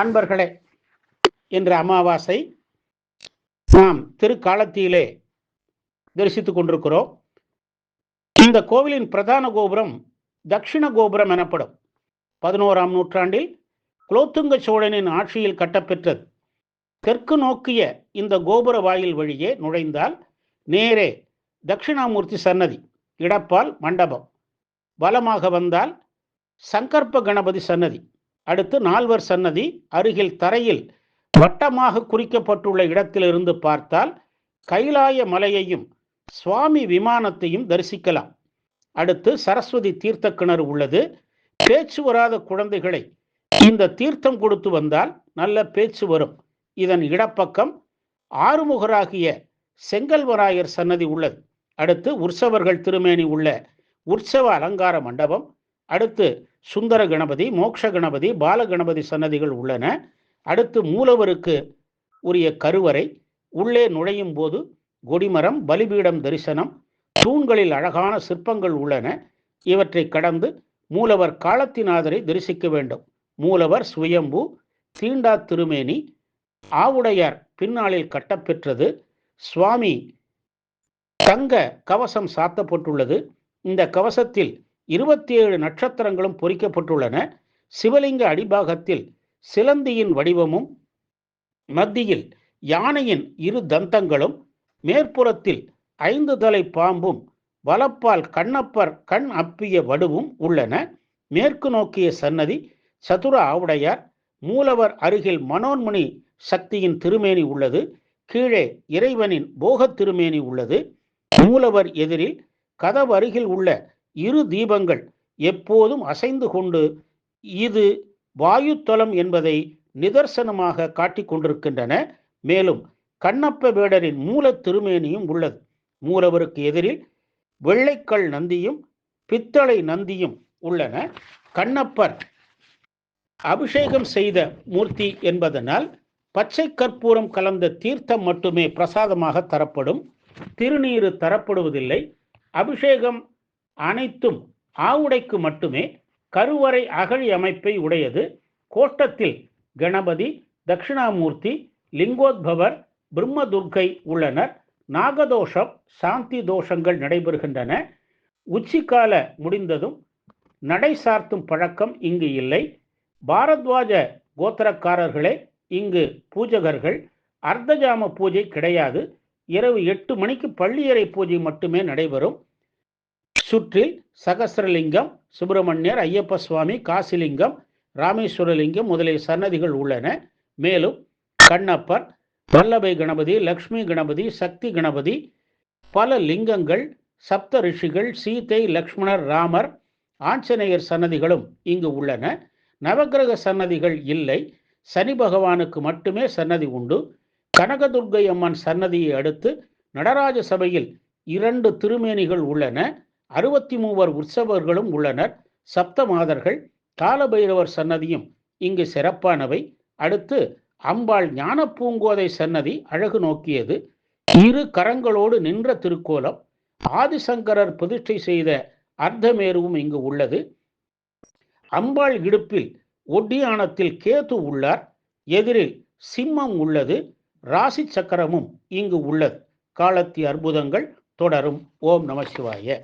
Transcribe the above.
அன்பர்களே என்ற அமாவாசை. நாம் திருக்காலத்திலே தரிசித்துக் கொண்டிருக்கிறோம். இந்த கோவிலின் பிரதான கோபுரம் தட்சிண கோபுரம் எனப்படும். பதினோராம் நூற்றாண்டில் குலோத்துங்க சோழனின் ஆட்சியில் கட்டப்பெற்றது. தெற்கு நோக்கிய இந்த கோபுர வாயில் வழியே நுழைந்தால் நேரே தட்சிணாமூர்த்தி சன்னதி இடப்பால் மண்டபம். வலமாக வந்தால் சங்கற்ப கணபதி சன்னதி. அடுத்து நால்வர் சன்னதி அருகில் தரையில் வட்டமாக குறிக்கப்பட்டுள்ள இடத்திலிருந்து பார்த்தால் கைலாய மலையையும் சுவாமி விமானத்தையும் தரிசிக்கலாம். அடுத்து சரஸ்வதி தீர்த்த கிணறு உள்ளது. பேச்சு வராத குழந்தைகளை இந்த தீர்த்தம் கொடுத்து வந்தால் நல்ல பேச்சு வரும். இதன் இடப்பக்கம் ஆறுமுகராகிய செங்கல்வராயர் சன்னதி உள்ளது. அடுத்து உற்சவர்கள் திருமேனி உள்ள உற்சவ அலங்கார மண்டபம். அடுத்து சுந்தர கணபதி மோக்ஷ கணபதி பால கணபதி சன்னதிகள் உள்ளன. அடுத்து மூலவருக்கு உரிய கருவறை உள்ளே நுழையும் போது கொடிமரம் பலிபீடம் தரிசனம் தூண்களில் அழகான சிற்பங்கள் உள்ளன. இவற்றை கடந்து மூலவர் காலத்தினாதரை தரிசிக்க வேண்டும். மூலவர் சுயம்பு தீண்டா திருமேனி ஆவுடையார் பின்னாளில் கட்டப்பெற்றது. சுவாமி தங்க கவசம் சாத்தப்பட்டுள்ளது. இந்த கவசத்தில் இருபத்தி ஏழு நட்சத்திரங்களும் பொறிக்கப்பட்டுள்ளன. சிவலிங்க அடிபாகத்தில் சிலந்தியின் வடிவமும் மத்தியில் யானையின் இரு தந்தங்களும் மேற்புறத்தில் ஐந்து தலை பாம்பும் வலப்பால் கண்ணப்பர் கண் அப்பிய வடுவும் உள்ளன. மேற்கு நோக்கிய சன்னதி சதுர ஆவுடையார் மூலவர் அருகில் மனோன்மணி சக்தியின் திருமேனி உள்ளது. கீழே இறைவனின் போகத் திருமேனி உள்ளது. மூலவர் எதிரில் கதவு அருகில் உள்ள இரு தீபங்கள் எப்போதும் அசைந்து கொண்டு இது வாயுத்தலம் என்பதை நிதர்சனமாக காட்டிக் கொண்டிருக்கின்றன. மேலும் கண்ணப்ப வேடரின் மூல திருமேனியும் உள்ளது. மூலவருக்கு எதிரில் வெள்ளைக்கல் நந்தியும் பித்தளை நந்தியும் உள்ளன. கண்ணப்பர் அபிஷேகம் செய்த மூர்த்தி என்பதனால் பச்சை கற்பூரம் கலந்த தீர்த்தம் மட்டுமே பிரசாதமாக தரப்படும். திருநீரு தரப்படுவதில்லை. அபிஷேகம் அனைத்தும் ஆவுடைக்கு மட்டுமே கருவறை அகழி அமைப்பை உடையது. கோட்டத்தில் கணபதி தட்சிணாமூர்த்தி லிங்கோத்பவர் பிரம்மதுர்கை உள்ளனர். நாகதோஷம் சாந்தி தோஷங்கள் நடைபெறுகின்றன. உச்சிக்கால முடிந்ததும் நடை சார்த்தும் பழக்கம் இங்கு இல்லை. பாரத்வாஜ கோத்திரக்காரர்களே இங்கு பூஜகர்கள் அர்த்தஜாம பூஜை கிடையாது. இரவு எட்டு மணிக்கு பள்ளியறை பூஜை மட்டுமே நடைபெறும். சுற்றில் சகசரலிங்கம் சுப்பிரமணியர் ஐயப்ப சுவாமி காசிலிங்கம் ராமேஸ்வரலிங்கம் முதலிய சன்னதிகள் உள்ளன. மேலும் கண்ணப்பர் வல்லபை கணபதி லக்ஷ்மி கணபதி சக்தி கணபதி பல லிங்கங்கள் சப்த ரிஷிகள் சீதை லக்ஷ்மணர் ராமர் ஆஞ்சநேயர் சன்னதிகளும் இங்கு உள்ளன. நவகிரக சன்னதிகள் இல்லை. சனி பகவானுக்கு மட்டுமே சன்னதி உண்டு. கனகதுர்கை அம்மன் சன்னதியை அடுத்து நடராஜ சபையில் இரண்டு திருமேனிகள் உள்ளன. அறுபத்தி மூவர் உற்சவர்களும் உள்ளனர். சப்த மாதர்கள் காலபைரவர் சன்னதியும் இங்கு சிறப்பானவை. அடுத்து அம்பாள் ஞான பூங்கோதை சன்னதி அழகு நோக்கியது. இரு கரங்களோடு நின்ற திருக்கோலம் ஆதிசங்கரர் பிரதிஷ்டை செய்த அர்த்தமேருவும் இங்கு உள்ளது. அம்பாள் இடுப்பில் ஒட்டியானத்தில் கேது உள்ளார். எதிரில் சிம்மம் உள்ளது. ராசி சக்கரமும் இங்கு உள்ளது. காலத்தி அற்புதங்கள் தொடரும். ஓம் நம சிவாய.